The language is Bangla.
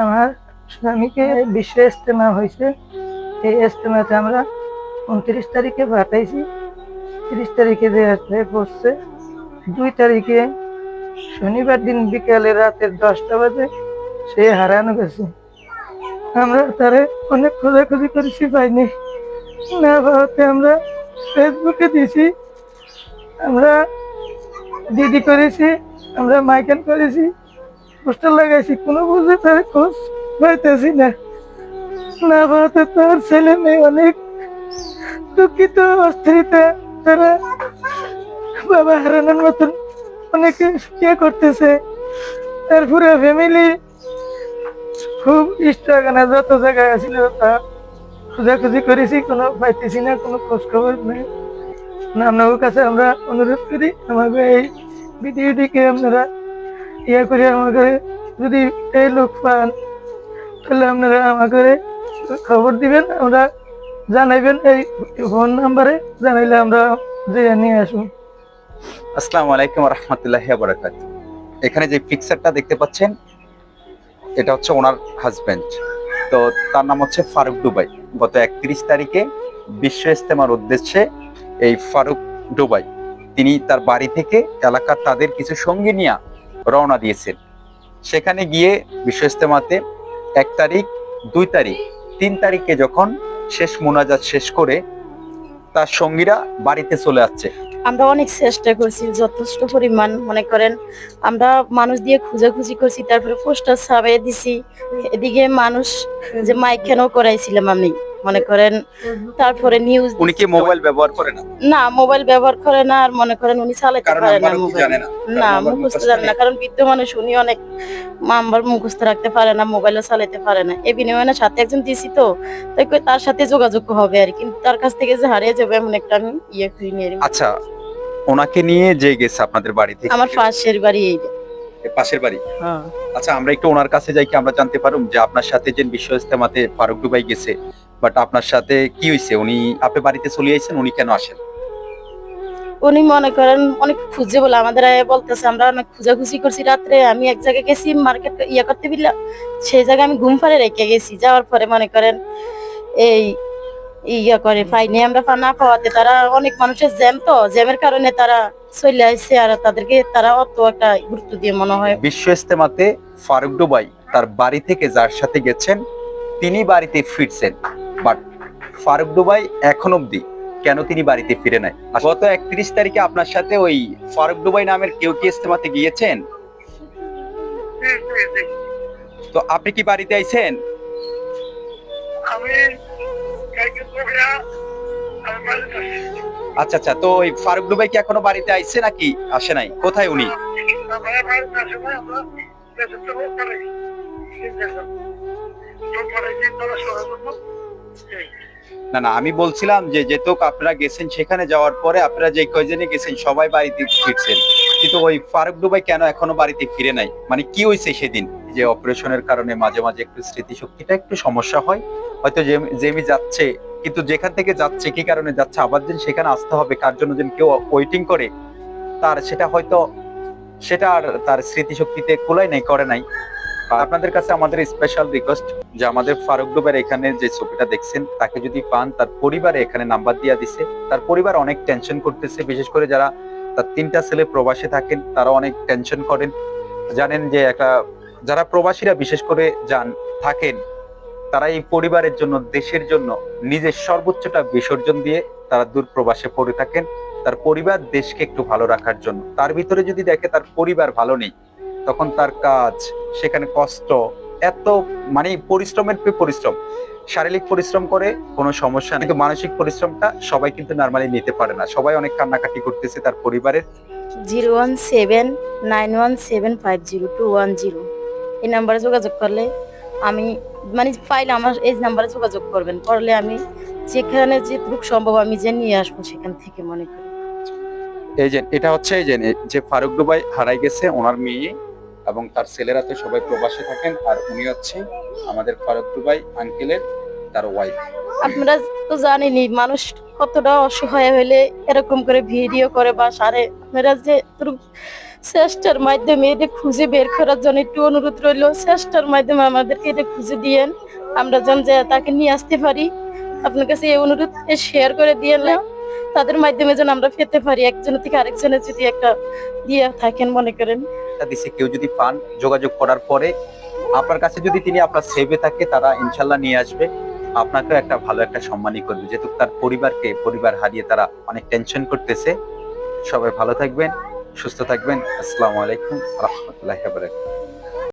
আমার স্বামীকে বিশ্ব ইস্তেমা হয়েছে। এই ইস্তেমাতে আমরা উনত্রিশ তারিখে পাঠাইছি। তিরিশ তারিখে দেহাতে পড়ছে, দুই তারিখে শনিবার দিন বিকালে রাতের দশটা বাজে সে হারানো গেছে। আমরা তারে অনেক খোঁজাখুঁজি করেছি, পাইনি। না পাওয়াতে আমরা ফেসবুকে দিয়েছি। আমরা দিদি করেছি, আমরা মাইকেল করেছি। পোস্টার লাগাইছি, কোনো বুঝে তার খোঁজ পাইতেছি না। না পাওয়াতে তার ছেলে মেয়ে অনেক দুঃখিত অস্থিরতা, তারা বাবা হারানোর মতন অনেকে ইয়ে করতেছে। তার ফ্যামিলি খুব ইষ্টগানা যত জায়গায় আছিল তা খোঁজাখুঁজি করেছি, কোনো পাইতেছি না, কোনো খোঁজ খবর নেই। না, আপনাদের কাছে আমরা অনুরোধ করি, আমাকে এই ভিডিওটিকে আপনারা ইয়ে করে আমাকে যদি এই লোক পান, তাহলে আপনারা আমাকে খবর দিবেন, আমরা জানাইবেন এই ফোন নাম্বারে, জানাইলে আমরা যে নিয়ে আসুন আসসালামু আলাইকুম রহমতুল্লাহ বরাকাত এখানে যে পিকচারটা দেখতে পাচ্ছেন, এটা হচ্ছে ওনার হাজবেন্ড তো তার নাম হচ্ছে ফারুক দুবাই। গত একত্রিশ তারিখে বিশ্ব ইস্তেমার উদ্দেশ্যে এই ফারুক দুবাই, তিনি তার বাড়ি থেকে এলাকার তাদের কিছু সঙ্গী নিয়ে রওনা দিয়েছেন। সেখানে গিয়ে বিশ্ব ইস্তেমাতে এক তারিখ, দুই তারিখ, তিন তারিখে যখন শেষ মোনাজাত শেষ করে তার সঙ্গীরা বাড়িতে চলে আসছে। আমরা অনেক চেষ্টা করছি, যথেষ্ট পরিমাণ মনে করেন। আমরা মানুষ দিয়ে খুঁজাখুঁজি করছি, তারপরে পোস্টার ছাপিয়ে দিছি। এদিকে মানুষ যে মাইক কেন করাইছিলাম আমি? মনে করেন। তারপরে নিউজ উনি কি মোবাইল ব্যবহার করে না? না মোবাইল ব্যবহার করে না আর মনে করেন উনি চালাতে কারণ পারে না মোবাইল জানে না। না মুখস্থ জানে না। কারণ বৃদ্ধ মানুষ উনি অনেক নাম্বার মুখস্থ রাখতে পারে না মোবাইলও চালাতে পারে না। এই বিনিময়ে সাথে একজন দিছি তো তাই কই তার সাথে যোগাযোগ হবে আর কিন্তু তার কাছ থেকে যে হারিয়ে যাবে এমন একটা আমি ইয়ে করিনি আর আচ্ছা ওনাকে নিয়ে যে গেছে আপনাদের বাড়ি থেকে? আমার পাশের বাড়ি এই পাশের বাড়ি? হ্যাঁ। আচ্ছা আমরা একটু ওনার কাছে যাই কি আমরা জানতে পারুম যে আপনার সাথে যে বিশ্ব ইস্তেমাতে ফারুক দুবাই গেছে বাট আপনার সাথে কি হয়েছে? উনি আপনি বাড়িতে চলে আইছেন উনি কেন আসেন? উনি মনে করেন অনেক খুঁজে বলে আমাদের আয়া বলতেছে আমরা অনেক খুঁজাখুঁজি করছি রাত্রে আমি এক জায়গায় গেছি মার্কেট ইয়ে করতে বিলা সেই জায়গায় আমি ঘুম পাড়ে রেখে গেছি যাওয়ার পরে মনে করেন এই ইয়া করে পাইনি আমরা না পাওয়াতে তারা অনেক মানুষের জ্যাম তো জ্যামের কারণে তারা চলে আসছে আর তাদেরকে তারা অত একটা গুরুত্ব দিয়ে মনে হয়। বিশ্ব ইস্তেমাতে ফারুক দুবাই তার বাড়ি থেকে যার সাথে গেছেন তিনি বাড়িতে ফিরছেন। বাট ফারুক দুবাই এখন অবধি কেন তিনি বাড়িতে ফিরে নাই? গত একত্রিশ তারিখে আপনার সাথে ওই ফারুক দুবাই নামের কেউ কি ইস্তেমাতে গিয়েছেন? তো আপনি কি বাড়িতে আইছেন। আচ্ছা আচ্ছা তো ওই ফারুক দুবাই কি এখনও বাড়িতে আইছে নাকি আসে নাই? কোথায় উনি? আমরা না। না, আমি বলছিলাম যে যেহেতু আপনারা গেছেন সেখানে যাওয়ার পরে আপনারা যে কয়জনে গেছেন সবাই বাড়িতে ফিরছেন। কিন্তু ওই ফারুক দুবাই কেন এখনও বাড়িতে ফিরে নাই? মানে কি হয়েছে সেদিন? যে অপারেশনের কারণে মাঝে মাঝে একটু স্মৃতিশক্তিটা একটু সমস্যা হয়। হয়তো জেমি যাচ্ছে, কিন্তু যেখান থেকে যাচ্ছে, কি কারণে যাচ্ছে, আবার যেন সেখানে আসতে হবে, কার জন্য যেন কেউ ওয়েটিং করে, তার সেটা হয়তো সেটা আর তার স্মৃতিশক্তিতে কোলাই নাই, করে নাই। আপনাদের কাছে আমাদের স্পেশাল রিকোয়েস্ট যে আমাদের ফারুক ডুবের এখানে যে ছবিটা দেখছেন, তাকে যদি পান, তার পরিবারে এখানে নাম্বার দিয়া দিছে। তার পরিবার অনেক টেনশন করতেছে, বিশেষ করে যারা তার তিনটা ছেলে প্রবাসে থাকেন তারা অনেক টেনশন করেন। জানেন যে একটা, যারা প্রবাসীরা বিশেষ করে যান, থাকেন, তারা এই পরিবারের জন্য, দেশের জন্য নিজের সর্বোচ্চটা বিসর্জন দিয়ে তারা দূর প্রবাসে পড়ে থাকেন। তার পরিবার দেশকে একটু ভালো রাখার জন্য। তার ভিতরে যদি দেখে তার পরিবার ভালো নেই তখন তার কাজ সেখানে কষ্ট এত মানে পরিশ্রমের পরিশ্রম। শারীরিক পরিশ্রম করে কোনো সমস্যা নেই। কিন্তু মানসিক পরিশ্রমটা সবাই কিন্তু নর্মালি নিতে পারে না। সবাই অনেক কান্নাকাটি করতেছে তার পরিবারের। Zero one seven nine one seven five zero two one zero. এই নাম্বারে যোগাযোগ করলে আমি মানে ফাইল আমার এই নাম্বারে যোগাযোগ করবেন। করলে আমি যেখানে যেটুকু সম্ভব আমি যে নিয়ে আসব সেখান থেকে মনে করি। এই যে এটা হচ্ছে এই যে যে ফারুক দুবাই হারাই গেছে ওনার মেয়ে এবং তার ছেলেরা তো সবাই প্রবাসে থাকেন, আর উনি হচ্ছে আমাদের ফারুক দুবাই আঙ্কেলের তার ওয়াইফ আপনারা তো জানেনই, মানুষ কতটা অসহায় হলে এরকম করে ভিডিও করে বা সারে। আপনারা যে চেষ্টার মাধ্যমে এটা খুঁজে বের করার জন্য একটু অনুরোধ রইল, চেষ্টার মাধ্যমে আমাদেরকে এটা খুঁজে দিয়েন। আমরা যেন যে তাকে নিয়ে আসতে পারি। আপনার কাছে এই অনুরোধ শেয়ার করে দিয়ে তাদের মাধ্যমে যেন আমরা পেতে পারি, একজনের থেকে আরেকজনের যদি একটা দিয়ে থাকেন মনে করেন। কেউ যদি পান, যোগাযোগ করার পরে আপনার কাছে যদি তিনি আপনার সেভে থাকে, তারা ইনশাল্লাহ নিয়ে আসবে। আপনাকেও একটা ভালো একটা সম্মানই করবে। যেহেতু তার পরিবারকে পরিবার হারিয়ে তারা অনেক টেনশন করতেছে। সবাই ভালো থাকবেন, সুস্থ থাকবেন। আসসালামু আলাইকুম, রহমতুল্লাহ বারাকাতুহু।